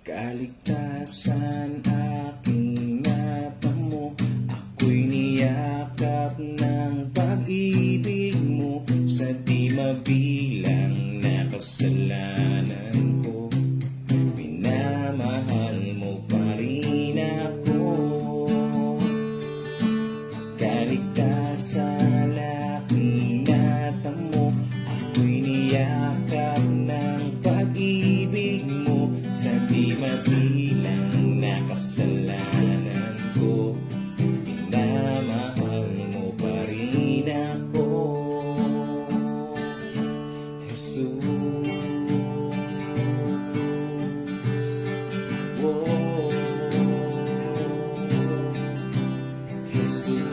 Kaligtasan aking natamo Ako'y niyakap ng pag-ibig mo. Sa di mabilang na kasalanan ko Minamahal mo pa rin ako. Kaligtasan aking natamo Ako'y niyakap ng Jesus. oh, Jesus.